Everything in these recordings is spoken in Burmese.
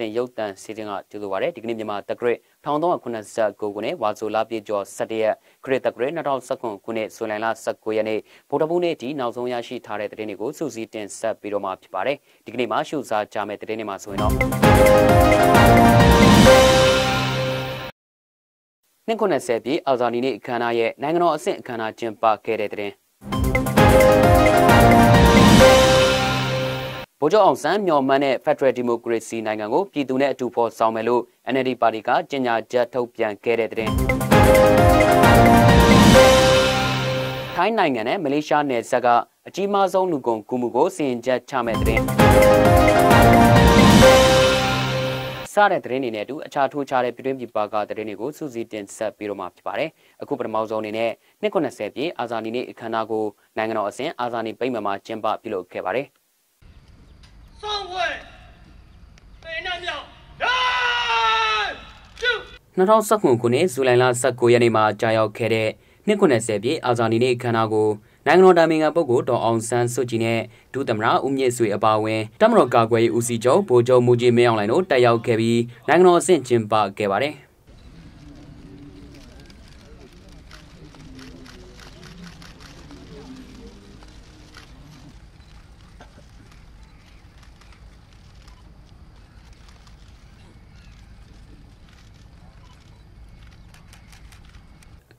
နေ့စဉ်ရုပ်တံစီစဉ်ကကြိုဆိုပါရဒီကနေ့မြန်မာတက္ကရာ1389ခုနှစ်ဝါဆိုလာပြည့်ကျော်17ရက်ခရစ်တက္ကရာ2019ခုနှစ်ဇူလိုင်လ19ရက်နေ့ဗုဒ္ဓဘုနေ့ဒီနောက်ဆုံးရရှိထားတဲ့သတင်းတွေကိုစုစည်းတင်ဆက်ပြီးတော့မှဖြစ်ပါတယ်ဒီကနေ့မှာရှုစားကြမယ့်သတင်းတွေမှာဆိုရင်တော့နှစ်90ပြည့်အာဇာနည်နေ့အခမ်းအနားရဲ့နိုင်ငံတော်အဆင့်အခမ်းအနားကျင်းပခဲ့တဲ့တဲ့ ဗိုလ်ချုပ်အောင်ဆန်းမျှော်မှန်းတဲ့ Federal Democracy နိုင်ငံကိုပြည်သူနဲ့အတူဖော်ဆောင်မယ်လို့ NLD ပါတီကကြေညာချက်ထုတ်ပြန်ခဲ့တဲ့တဲ့ထိုင်းနိုင်ငံနဲ့မလေးရှားနယ်စပ်ကအကြီးမားဆုံးလူကုန်ကူးမှုကိုစီရင်ချက်ချမဲ့တဲ့စတဲ့သတင်းတွေနဲ့အတူအခြားထိုးခြားတဲ့ပြည်တွင်းပြည်ပကသတင်းတွေကိုစူးစီးတင်ဆက်ပြီးတော့မှဖြစ်ပါတယ်။အခုပထမဆုံးအနေနဲ့နှစ်90ပြည့်အာဇာနည်နေ့အခမ်းအနားကိုနိုင်ငံတော်အစဉ်အာဇာနည်ပိတ်မမှာကျင်းပပြုလုပ်ခဲ့ပါတယ်။ 送会北南庙来就2019ခုနှစ်ဇူလိုင်လ19ရက်နေ့မှာကြာရောက်ခဲ့တဲ့နှစ်90ပြည့်အာဇာနည်နေ့အခမ်းအနားကိုနိုင်ငံတော်တိုင်ပင်ခံပုဂ္ဂိုလ်ဒေါ်အောင်ဆန်းစုကြည်နဲ့ဒုသမ္မတဦးမြင့်ဆွေအပါအဝင်တမတော်ကာကွယ်ရေးဦးစီးချုပ်ဗိုလ်ချုပ်မူကြီးမင်းအောင်လှိုင်တို့တက်ရောက်ခဲ့ပြီးနိုင်ငံတော်အဆင့်ကျင်းပခဲ့ပါတယ်။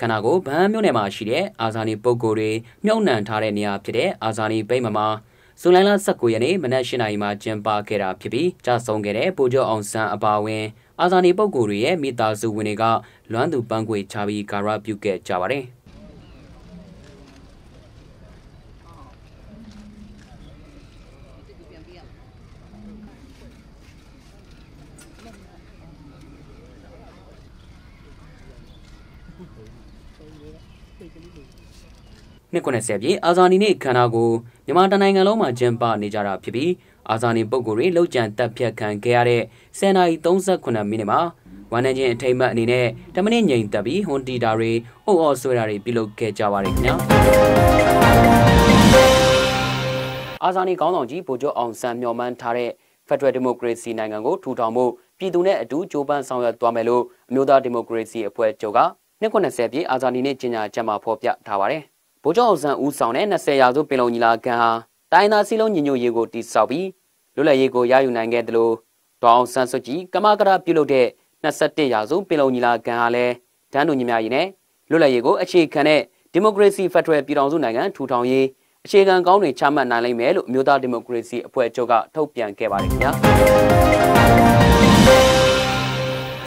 ခန္ဓာကိုယ်ဗန်းမြို့နယ်မှာရှိတဲ့အာဇာနည်ပုဂ္ဂိုလ်တွေမြုပ်နှံထားတဲ့နေရာဖြစ်တဲ့အာဇာနည်ဗိမ္မာမှာဇူလိုင်လ19ရက်နေ့မနက်၈နာရီမှာကျင်းပခဲ့တာဖြစ်ပြီးကြာဆုံးခဲ့တဲ့ပိုကျော်အောင်ဆန်းအပါအဝင် အာဇာနည်ပုဂ္ဂိုလ်တွေရဲ့မိသားစုဝင်တွေကလွမ်းသူပန်းခွေချပြီးဂါရပြုခဲ့ကြပါတယ်။ နှစ်90ပြည့်အာဇာနည်နေ့ခန္ဓာကိုမြန်မာတနိုင်ငံလုံးမှာကျင်းပနေကြတာဖြစ်ပြီးအာဇာနည်ပုဂ္ဂိုလ်တွေလှုပ်ကြံတက်ဖြတ်ခံခဲ့ရတဲ့10နာရီ38မိနစ်မှာဝန်ထမ်းချင်းအထိမ်းအမှတ်အနေနဲ့တမနစ်ငိန်တက်ပြီးဟွန်တီတာတွေအုပ်အော်ဆွဲတာတွေပြုလုပ်ခဲ့ကြပါရခင်ဗျာအာဇာနည်ကောင်းဆောင်ကြီးဗိုလ်ချုပ်အောင်ဆန်းမျှော်မှန်းထားတဲ့ Federal Democracy နိုင်ငံကိုထူထောင်ဖို့ပြည်သူနဲ့အတူကြိုးပမ်းဆောင်ရွက်သွားမယ်လို့အမျိုးသားဒီမိုကရေစီအဖွဲ့ချုပ်က နှစ်90ပြည့်အာဇာနည်နေ့ကျင်းပချက်မှာဖော်ပြထားပါတယ်ဗိုလ်ချုပ်အောင်ဆန်းဦးဆောင်တဲ့20ရာစုပင်လုံညီလာခံဟာတိုင်းသားစည်းလုံးညီညွတ်ရေးကိုတည်ဆောက်ပြီးလွတ်လပ်ရေးကိုရယူနိုင်ခဲ့တယ်လို့ဒေါအောင်ဆန်းစုကြည်ကမကရပြုလုပ်တဲ့21ရာစုပင်လုံညီလာခံဟာလည်းတန်းတူညီမျှရေးနဲ့လွတ်လပ်ရေးကိုအခြေခံတဲ့ဒီမိုကရေစီဖက်ဒရယ်ပြည်ထောင်စုနိုင်ငံထူထောင်ရေးအခြေခံကောင်းတွေချမှတ်နိုင်လိမ့်မယ်လို့အမျိုးသားဒီမိုကရေစီအဖွဲ့ချုပ်ကထုတ်ပြန်ခဲ့ပါတယ်ခင်ဗျာ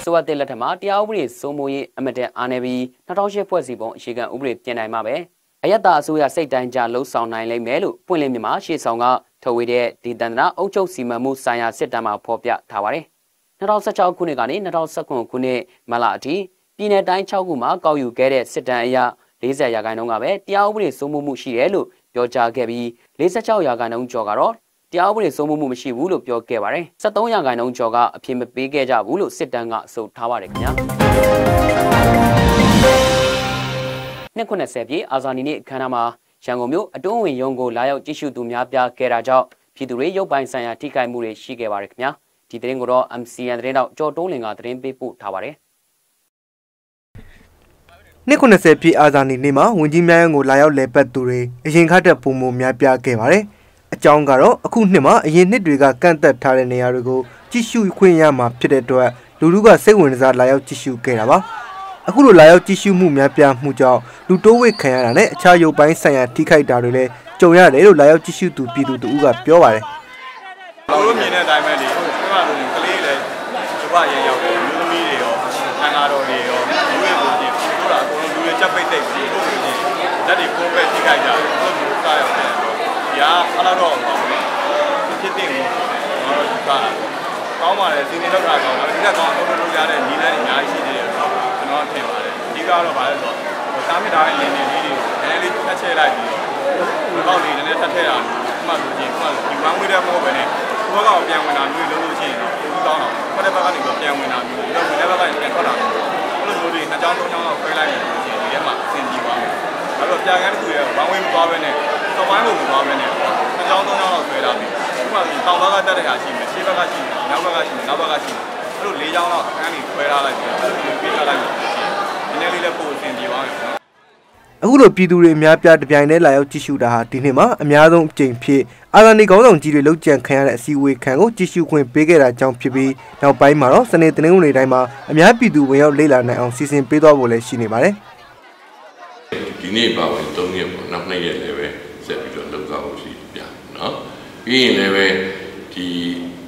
ဆိုအပ်တဲ့လက်ထက်မှာတရားဥပဒေစိုးမိုးရေးအမတန်အားနည်းပြီး2008ဖွဲ့စည်းပုံအခြေခံဥပဒေပြင်နိုင်မှာပဲအယက်တာအစိုးရစိတ်တိုင်းကြလှုပ်ဆောင်နိုင်လိမ့်မယ်လို့ပွင့်လင်းမြမှာရှေ့ဆောင်ကထုတ်ဝေတဲ့ဒီတန်တရာအုပ်ချုပ်စီမံမှုဆိုင်ရာစစ်တမ်းမှာဖော်ပြထားပါတယ်။2016ခုနှစ်ကနေ2019ခုနှစ်မလအထိပြည်내တိုင်း6ခုမှာကောက်ယူခဲ့တဲ့စစ်တမ်းအရ40ရာခိုင်နှုန်းကပဲတရားဥပဒေစိုးမိုးမှုရှိတယ်လို့ပြောကြားခဲ့ပြီး46ရာခိုင်နှုန်းကျော်ကတော့ တရားဥပဒေစိုးမိုးမှုမရှိဘူးလို့ပြောခဲ့ပါတယ်။73ရာခိုင်နှုန်းကျော်ကအပြည့်မပေးခဲ့ကြဘူးလို့စစ်တမ်းကဆိုထားပါတယ်ခင်ဗျာ။နှစ်90ပြည့်အာဇာနည်နေ့အခမ်းအနားမှာရန်ကုန်မြို့အတွင်းဝင်ရုံးကိုလာရောက်ကြည့်ရှုသူများပြားခဲ့တာကြောင့်ပြည်သူတွေရုပ်ပိုင်းဆိုင်ရာထိခိုက်မှုတွေရှိခဲ့ပါတယ်ခင်ဗျာဒီသတင်းကိုတော့ MCN သတင်းတော့ကြော်တိုးလင်ကသတင်းပေးပို့ထားပါတယ်နှစ်90ပြည့်အာဇာနည်နေ့မှာဝင်ကြီးများရုံးကိုလာရောက်လည်ပတ်သူတွေအရင်ခါတက်ပုံမများပြားခဲ့ပါတယ် အကြောင်းကတော့အခုနှစ်မှာအရင်နှစ်တွေကကန့်သက်ထားတဲ့နေရာတွေကိုကြည့်ရှုခွင့်ရမှာဖြစ်တဲ့အတွက်လူလူကစိတ်ဝင်စားလာရောက်ကြည့်ရှုခဲ့တာပါအခုလိုလာရောက်ကြည့်ရှုမှုများပြားမှုကြောင့်လူတိုးဝိတ်ခံရတာနဲ့အခြားရုပ်ပိုင်းဆိုင်ရာထိခိုက်တာတွေလည်းကြုံရတယ်လို့လာရောက်ကြည့်ရှုသူပြည်သူတို့ကပြောပါတယ်။ကျွန်တော်တို့မြင်တဲ့အတိုင်းပဲဒီကျွန်တော်တို့ကလေးလည်းဒီဘရရောက်တယ်လူသမီးတွေရောဆန္ဒတော်တွေရောလူတွေကိုကြည့်တို့တာအကုန်လုံးလူတွေချက်ပိတ်တိတ်ပြီးတို့ကိုကြည့်လက်တွေကိုပဲထိခိုက်ကြတယ်တို့မျိုးစားရောက်တယ်။ ဒီကအလားတော့ဖြစ်တဲ့ကိုကျွန်တော်တို့ကကောင်းပါတယ်စီနေလောက်တာကောင်းတယ်ဒီကကောင်းတော့လုပ်ရတဲ့ညီလန်းအများကြီးရှိသေးတယ်တော့ထင်ပါတယ်အဓိကတော့ဗာလဲဆိုတော့တားမြစ်ထားတဲ့လင်းနေလေးတွေကိုနည်းနည်းလေးထက်ချဲလိုက်ပြီးဒီပေါက်လေးနည်းနည်းထက်ထဲတာမှတ်လို့ချင်းမှတ်ဒီဝမ်းဝေးတဲ့မဟုတ်ပဲနဲ့ဘက်ကပြန်ဝင်တာမျိုးလုံးလို့ချင်းဒီကောင်းတော့ဖက်တဲ့ဘက်ကနေပြန်ဝင်တာမျိုးဒီတော့ဝင်တဲ့ဘက်ကနေပြန်ထွက်တာမျိုးအဲ့လိုမျိုးတွေနှစ်ချောင်းသုံးချောင်းလောက်ခွဲလိုက်ရင်ဒီထဲမှာအဆင်ပြေသွားတယ်အဲ့တော့ပြကန်းတစ်ခုရဲ့ဝမ်းဝေးမသွားပဲနဲ့ စော်ပိုင်းကိုမသွားပဲနဲ့နှစ်ချောင်းသုံးချောင်းလောက်ဆွဲလာပြီဥပမာတောင်ဘက်ကတက်တဲ့ဟာရှိမယ်ရှေ့ဘက်ကရှိမယ်နောက်ဘက်ကရှိမယ်နောက်ဘက်ကရှိမယ်အဲ့လို၄ချောင်းတော့အခန်းကြီးခွဲထားလိုက်ပြီးတော့အဲ့လိုပြေးထားလိုက်ပြီးနည်းနည်းလေးလည်းပို့အဆင်ပြေသွားမယ်နော်အခုလိုပြည်သူတွေအများပြားတပြိုင်တည်းလာရောက်ကြည့်ရှုတာဟာဒီနှစ်မှာအများဆုံးအကြိမ်ဖြစ်အာဇာနည်ခေါင်းဆောင်ကြီးတွေလှုပ်ကြံခံရတဲ့အစည်းအဝေးခံကိုကြည့်ရှုခွင့်ပေးခဲ့တာကြောင့်ဖြစ်ပြီးနောက်ပိုင်းမှာတော့စနေတနင်္ဂနွေတိုင်းမှာအများပြည်သူဝင်ရောက်လေ့လာနိုင်အောင်စီစဉ်ပေးသွားဖို့လည်းရှိနေပါတယ်ဒီနေ့ပါဝင်၃ရက်ပေါ့နောက်၂ရက်လည်းပဲဆက်ပြီးတော့လောက်ကောက်ရှိပြနော် ပြီးရင်လည်းပဲဒီ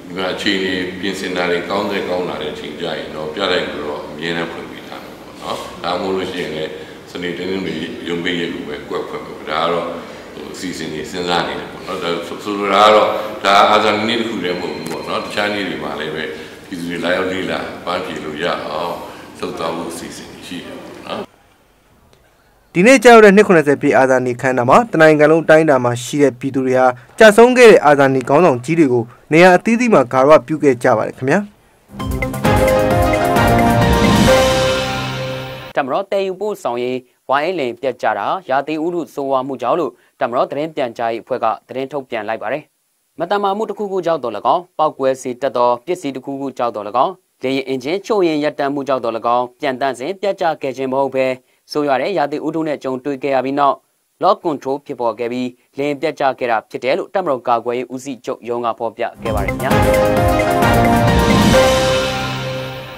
ဒီမှာအချိန်ကြီးပြင်ဆင်တာတွေကောင်းတဲ့ကောင်းလာတဲ့အချိန်ကြရင်တော့ပြလိုက်ပြီးတော့အမြဲတမ်းဖွင့်ပေးထားတယ်ပေါ့နော်ဒါမှမဟုတ်လို့ရှိရင်လည်းစနေတနင်္ဂနွေရုံးပိတ်ရက်လိုပဲကွက်ဖွင့်ပေးဒါကတော့ဟိုအစီအစဉ်ကြီးစဉ်းစားနေတယ်ပေါ့နော်ဒါဆိုလိုတာကတော့ဒါအာဇာနည်နေ့တစ်ခုတည်းမဟုတ်ဘူးပေါ့နော်တခြားနေ့တွေမှာလည်းပဲပြည်သူတွေလာရောက်လေ့လာပန်းပြေလို့ရအောင်သုတ်တော်မှုအစီအစဉ်ကြီးရှိတယ်ပေါ့နော် ဒီနေ့ကြောက်တဲ့နှစ်90ပြည့်အာဇာနည်ခန်းနာမှာတနိုင်ငံလုံးအတိုင်းအတာမှာရှိတဲ့ပြည်သူတွေဟာကြာဆုံးခဲ့တဲ့အာဇာနည်ခေါင်းဆောင်ကြီးတွေကိုနေရာအသီးသီးမှာဂါရဝပြုခဲ့ကြပါတယ်ခင်ဗျာတမတော်တည်ယူပို့ဆောင်ရေးဝိုင်းလင်ပြတ်ကြတာရာသီဥတုစိုးဝါမှုကြောင့်လို့တမတော်သတင်းပြန်ကြားရေးအဖွဲ့ကသတင်းထုတ်ပြန်လိုက်ပါတယ်။မတမာမှုတစ်ခုခုကြောင့်တော်၎င်းပောက်ကွဲစီတက်သောပစ္စည်းတစ်ခုခုကြောင့်တော်၎င်းလေရင်အင်ဂျင်ချို့ရင်ရပ်တန့်မှုကြောင့်တော်၎င်းပြန်တန့်စဉ်ပြတ်ကျခဲ့ခြင်းမဟုတ်ဘဲ ဆိုရတဲ့ရာသီဥတုနဲ့ကြုံတွေ့ခဲ့ရပြီးနောက် lock control ဖြစ်ပေါ်ခဲ့ပြီးလင်းပြတ်ကျခဲ့တာဖြစ်တယ်လို့တမတော်ကာကွယ်ရေးဦးစီးချုပ်ရုံးကဖော်ပြခဲ့ပါတယ်ခင်ဗျာ။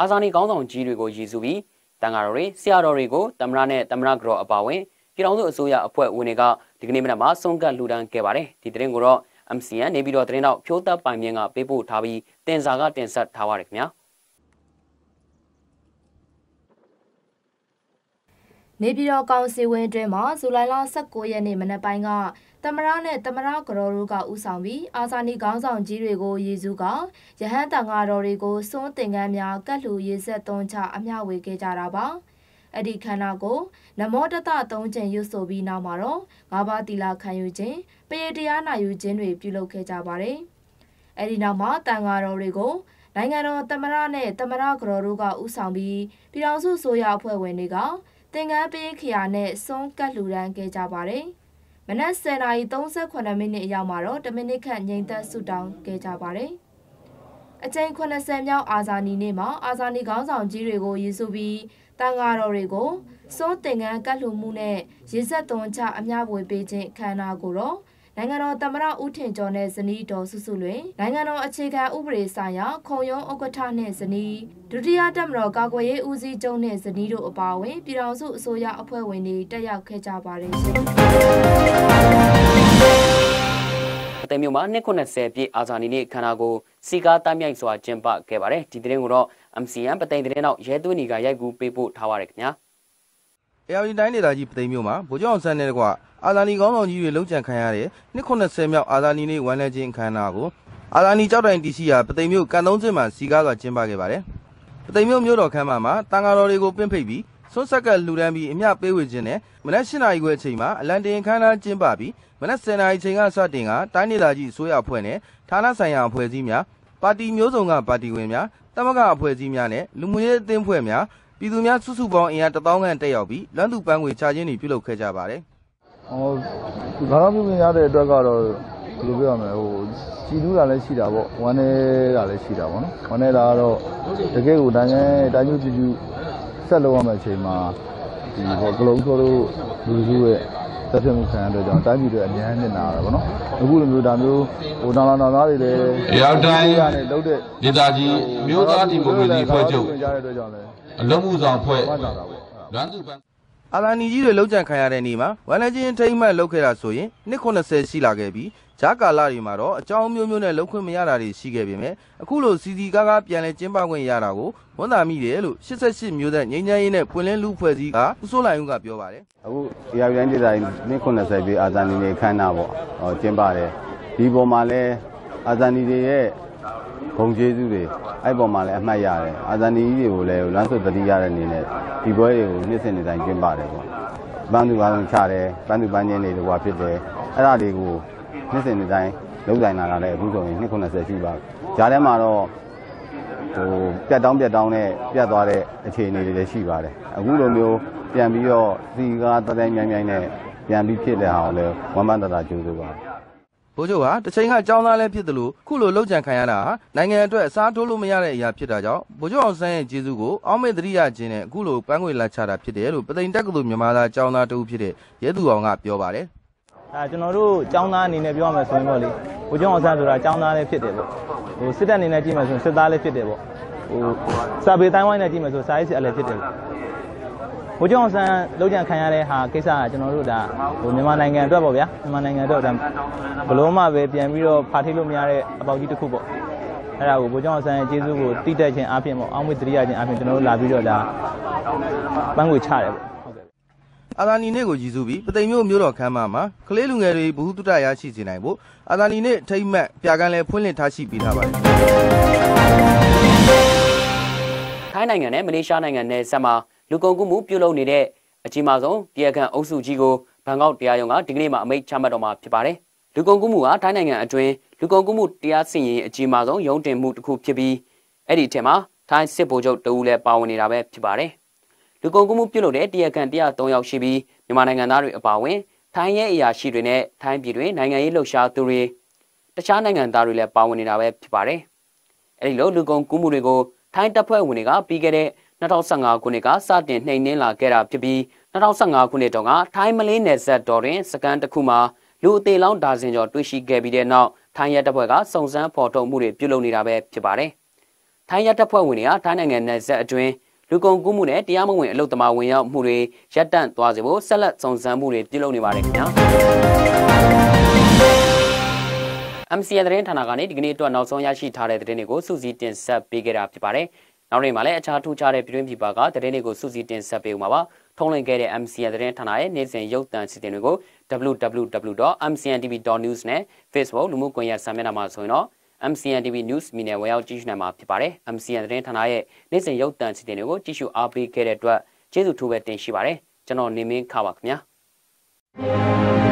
အာဇာနည်ကောင်းဆောင်ကြီးတွေကိုရည်စူးပြီးတန်ဃာတော်တွေဆရာတော်တွေကိုတမရနဲ့တမရကတော်အပါဝင်ပြည်တော်စုအစိုးရအဖွဲ့ဝင်တွေကဒီကနေ့မနက်မှာဆုံးကတ်လှူဒန်းခဲ့ပါတယ်ဒီသတင်းကိုတော့ MCN နေပြည်တော်သတင်းတော့ဖြိုးသက်ပိုင်မြင့်ကပေးပို့ထားပြီးတင်စာကတင်ဆက်ထားပါတယ်ခင်ဗျာ နေပြည်တော်ကောင်စီဝင်အတွင်းမှာဇူလိုင်လ19ရက်နေ့မနက်ပိုင်းကတမရနဲ့တမရကတော်တို့ကဥဆောင်ပြီးအာဇာနည်ခေါင်းဆောင်ကြီးတွေကိုရည်စူးကရဟန်းတန်ဃာတော်တွေကိုစွန်းတင်ကန်းများကတ်လှူရေးဆက်သွန်းချအမျှဝေခဲ့ကြတာပါအဲ့ဒီခန္ဓာကိုနမောတတသုံးချိန်ရွတ်ဆိုပြီးနောက်မှာတော့ငါးပါးတီလာခံယူခြင်းပရိတရားနာယူခြင်းတွေပြုလုပ်ခဲ့ကြပါတယ်အဲ့ဒီနောက်မှာတန်ဃာတော်တွေကိုနိုင်ငံတော်တမရနဲ့တမရကတော်တို့ကဥဆောင်ပြီးပြည်တော်စုဆိုရအဖွဲ့ဝင်တွေက သင်္ကန်းပေးခရာနဲ့စွန်းကတ်လူရန်ခဲ့ကြပါတယ်။မနက်10:38မိနစ်အရောက်မှာတော့10မိနစ်ခန့်ငြိမ်သက်ဆုတောင်းခဲ့ကြပါတယ်။အကြိမ်80မြောက်အာဇာနည်နေ့မှာအာဇာနည်ခေါင်းဆောင်ကြီးတွေကိုရည်စူးပြီးတန်ဃာတော်တွေကိုစွန်းသင်္ကန်းကတ်လူမှုနဲ့ရေဆက်သွန်ချအမျှဝေပေးခြင်းအခမ်းအနားကိုတော့ နိုင်ငံတော်သမ္မတဦးထင်ကျော်နဲ့ဇနီးတော်စုစုလွင်နိုင်ငံတော်အခြေခံဥပဒေဆိုင်ရာခုံရုံးဥက္ကဋ္ဌနဲ့ဇနီးဒုတိယတက်မတော်ကာကွယ်ရေးဦးစီးချုပ်နဲ့ဇနီးတို့အပါအဝင်ပြည်ထောင်စုအစိုးရအဖွဲ့ဝင်တွေတက်ရောက်ခဲ့ကြပါတယ်ရှင်အသိမျိုးမှာ290ပြည့်အာဇာနည်နေ့ခန္ဓာကိုစီကားတမ်းမြိုက်စွာကျင်းပခဲ့ပါတယ်ဒီသတင်းကိုတော့ MCN ပသိမ်သတင်းတော့ရဲသွင်းနေကရိုက်ကူးပေးပို့ထားပါတယ်ခင်ဗျာ။ အေရီတိုင်းဒေသကြီးပသိမ်မြို့မှာဗိုလ်ချုပ်အောင်ဆန်းနဲ့တကွအာဇာနည်ကောင်းဆောင်ကြီးတွေလုံခြံခံရတဲ့နှစ်90မြောက်အာဇာနည်နေ့ဝန်လဲခြင်းအခမ်းအနားကိုအာဇာနည်ကြောက်တိုင်တီစီယာပသိမ်မြို့ကန်သုံးစစ်မှာစီကားစွာကျင်းပခဲ့ပါတယ်။ပသိမ်မြို့မြို့တော်ခမ်းမမှာတန်ဃာတော်တွေကိုပင့်ဖိတ်ပြီးဆွတ်ဆက်ကလှူဒန်းပြီးအမျှပေးဝေခြင်းနဲ့မနက်၈နာရီခွဲအချိန်မှာအလံတင်ခမ်းနားကျင်းပပြီးမနက်10နာရီချိန်ကစတင်ကတိုင်းဒေသကြီးအစိုးရအဖွဲ့နဲ့ဌာနဆိုင်ရာအဖွဲ့အစည်းများပါတီမျိုးစုံကပါတီဝင်များတမကအဖွဲ့အစည်းများနဲ့လူမှုရေးအသင်းဖွဲ့များ ပြည်သူများစုစုပေါင်းအင်အား1000ခန့်တက်ရောက်ပြီးလွမ်းသူပန်းငွေချခြင်းတွေပြုလုပ်ခဲ့ကြပါတယ်ဟိုဘာသာပြုပြင်ရတဲ့အတွက်ကတော့ဒီလိုပြောရမယ်ဟိုကြည်လူးတာလည်းရှိတာပေါ့ဝမ်းနေတာလည်းရှိတာပေါ့နော်ဝမ်းနေတာကတော့တကယ်ကိုတိုင်းတိုင်းညူကြည့်ကြည့်ဆက်လုပ်ရမယ့်အချိန်မှာဒီဟိုကလုံးထိုးတို့လူစုရဲ့ တက်ပြမှုခံရတဲ့ကြောင့်တိုင်းပြည်တွေအများနဲ့နာတာပေါ့နော်အခုလိုမျိုးဒါမျိုးဟိုနာလာနာသားတွေလည်းရောက်တိုင်းကနေလုံးတဲ့ဒေသကြီးမြို့သားဒီမိုကရေစီဖွဲ့ချုပ်ကြတဲ့အတွက်ကြောင့်လည်းအလုံးမှုဆောင်ဖွဲ့ဝမ်းသာတာပေါ့လွမ်းသူပန်းအာလာနီကြီးတွေလုံးကြံခံရတဲ့နေ့မှာဝန်လဲချင်းထိမ့်မှတ်လုပ်ခဲ့တာဆိုရင်နှစ်90ရှိလာခဲ့ပြီး ဂျာကာလာတွေမှာတော့အကြောင်းမျိုးမျိုးနဲ့လုံးခွင့်မရတာတွေရှိခဲ့ပေမဲ့အခုလိုစီစီကားကားပြန်လဲကျင်းပခွင့်ရတာကိုဝန်တာမိတယ်လို့88မျိုးသက်ငိမ့်ချမ်းရေးနဲ့ပွင့်လင်းလူဖွဲ့စည်းကဦးစိုးလိုင်ဦးကပြောပါတယ်အခုရာပြည်တိုင်းဒေသကြီးနှစ်90ပြည့်အာဇာနည်နေ့ခမ်းနားပေါ့ဟောကျင်းပါတယ်ဒီပေါ်မှာလဲအာဇာနည်တွေရဲ့ဂုံကျေးဇူးတွေအဲ့ပေါ်မှာလဲအမှတ်ရတယ်အာဇာနည်ကြီးတွေကိုလည်းလမ်းစွတ်တတိရတဲ့အနေနဲ့ဒီပွဲတွေကိုနှစ်စဉ်နှစ်တိုင်းကျင်းပါတယ်ပေါ့ပန်းသူပန်းလုံးချတယ်ပန်းသူပန်းချင်းတွေတကွာဖြစ်တယ်အဲ့ဒါတွေကို နှစ်စဉ်နှစ်တိုင်းလုံးဆိုင်လာတာလည်းအခုဆိုရင်နှစ်90ရှိပါဂျားထဲမှာတော့ဟိုပြတ်တောင်းပြတ်တောင်းနဲ့ပြတ်သွားတဲ့အခြေအနေတွေလည်းရှိပါတယ်အခုလိုမျိုးပြန်ပြီးတော့စီကားတတိုင်းမြိုင်မြိုင်နဲ့ပြန်ပြီးဖြစ်တဲ့ဟာကိုလည်းဝမ်းပန်းတတာကြိုးစားပါတယ်ဗဗိုလ်ချုပ်ဟာတစ်ချိန်ကចောင်းသားလည်းဖြစ်တယ်လို့ခုလိုလှုပ်ကြံခံရတာဟာနိုင်ငံအတွက်အစားထိုးလို့မရတဲ့အရာဖြစ်တာကြောင့်ဗိုလ်ချုပ်အောင်ဆန်းရဲ့ကျေးဇူးကိုအောက်မေ့တရိယာခြင်းနဲ့အခုလိုပန်းခွေလာချတာဖြစ်တယ်လို့ပသိမ်တက္ကသိုလ်မြန်မာသားចောင်းသားတဦးဖြစ်တဲ့ရဲသူအောင်ကပြောပါတယ် အဲကျွန်တော်တို့ចောင်းသားအနေနဲ့ပြောရမယ်ဆိုရင်ပေါ့လေဘိုးကျောင်းအောင်ဆန်းဆိုတာចောင်းသားလည်းဖြစ်တယ်ပေါ့ဟိုစစ်တပ်အနေနဲ့ကြည့်မယ်ဆိုရင်စစ်သားလည်းဖြစ်တယ်ပေါ့ဟိုစာပေတိုင်းဝိုင်းနဲ့ကြည့်မယ်ဆိုစာရေးဆရာလည်းဖြစ်တယ်ပေါ့ဘိုးကျောင်းအောင်ဆန်းလုံးကြံခံရတဲ့ဟာကိစ္စကကျွန်တော်တို့ဒါဟိုမြန်မာနိုင်ငံအတွက်ပေါ့ဗျာမြန်မာနိုင်ငံအတွက်ဒါဘလို့မှပဲပြန်ပြီးတော့ဖာထိလို့မရတဲ့အပေါက်ကြီးတစ်ခုပေါ့အဲ့ဒါကိုဘိုးကျောင်းအောင်ဆန်းရဲ့ကျေးဇူးကိုတိတက်ခြင်းအပြင်ပေါ့အောင်းမွေတရိယာခြင်းအပြင်ကျွန်တော်တို့လာပြီးတော့ဒါပန်းငွေချတယ်ပေါ့ဟုတ်ကဲ့ အာသာနီနေ့ကိုရည်စူးပြီးပသိမ်မြို့မြို့တော်ခမ်းမမှာကလေးလူငယ်တွေဘ ഹു တုတရရှိစေနိုင်ဖို့အာသာနီနေ့ထိမ့်မှတ်ပြကန်းလဲဖွင့်လှစ်ထားရှိပေးထားပါတယ်ထိုင်းနိုင်ငံနဲ့မလေးရှားနိုင်ငံနယ်စပ်မှာလူကုန်ကူးမှုပြုလုပ်နေတဲ့အကြီးမားဆုံးတရားခံအုပ်စုကြီးကိုဘန်ကောက်တရားရုံးကဒီကနေ့မှအမိန့်ချမှတ်တော်မှာဖြစ်ပါတယ်။လူကုန်ကူးမှုဟာထိုင်းနိုင်ငံအတွင်းလူကုန်ကူးမှုတရားစီရင်အကြီးမားဆုံးရုံးတင်မှုတစ်ခုဖြစ်ပြီးအဲ့ဒီအထက်မှာထိုင်းစစ်ဗိုလ်ချုပ်တဦးလည်းပါဝင်နေတာပဲဖြစ်ပါတယ်။ လူကုန်ကူးမှုပြုလုပ်တဲ့တရားခံ103ယောက်ရှိပြီးမြန်မာနိုင်ငံသားတွေအပါအဝင်ထိုင်းရဲ့အရာရှိတွေနဲ့ထိုင်းပြည်တွင်နိုင်ငံရေးလှုပ်ရှားသူတွေတခြားနိုင်ငံသားတွေလည်းပါဝင်နေတာပဲဖြစ်ပါတယ်။အဲဒီလိုလူကုန်ကူးမှုတွေကိုထိုင်းတပ်ဖွဲ့ဝင်တွေကပြီးခဲ့တဲ့2015ခုနှစ်ကစတင်နှိမ်နင်းလာခဲ့တာဖြစ်ပြီး2015ခုနှစ်တုန်းကထိုင်းမလေးနယ်စပ်တော်တွင်စကန်တစ်ခုမှာလူအသေးလောင်းဒါဇင်ကျော်တွေ့ရှိခဲ့ပြီးတဲ့နောက်ထိုင်းရဲတပ်ဖွဲ့ကစုံစမ်းဖော်ထုတ်မှုတွေပြုလုပ်နေတာပဲဖြစ်ပါတယ်။ထိုင်းရဲတပ်ဖွဲ့ဝင်တွေကထိုင်းနိုင်ငံနယ်စပ်အတွင်း လူကုန်ကူးမှုနဲ့တရားမဝင်အလုပ်သမားဝင်ရောက်မှုတွေရပ်တန့်သွားစေဖို့ဆက်လက်စုံစမ်းမှုတွေပြုလုပ်နေပါတယ်ခင်ဗျာ။ MCN သတင်းဌာနကနေဒီကနေ့အတွက်နောက်ဆုံးရရှိထားတဲ့သတင်းတွေကိုစူးစီးတင်ဆက်ပေးခဲ့တာဖြစ်ပါတယ်။နောက်နေ့မှာလည်းအခြားထူးခြားတဲ့ပြည်တွင်းပြည်ပကသတင်းတွေကိုစူးစီးတင်ဆက်ပေးဦးမှာပါ။ထုံးလင်းခဲ့တဲ့ MCN သတင်းဌာနရဲ့နေ့စဉ်ရုပ်သံစီစဉ်တွေကို www.mcntv.news နဲ့ Facebook လူမှုကွန်ရက်စာမျက်နှာမှာဆိုရင်တော့ MCN TV News မီနဲ့ဝယ်ရောက်ကြည့်ရှုနိုင်မှာဖြစ်ပါတယ်။ MCN သတင်းဌာနရဲ့နေ့စဉ်ရုပ်သံစီစဉ်တွေကိုကြည့်ရှုအားပေးခဲ့တဲ့အတွက်ကျေးဇူးထူးပဲတင်ရှိပါတယ်။ကျွန်တော်နေမင်းခါပါခင်ဗျာ။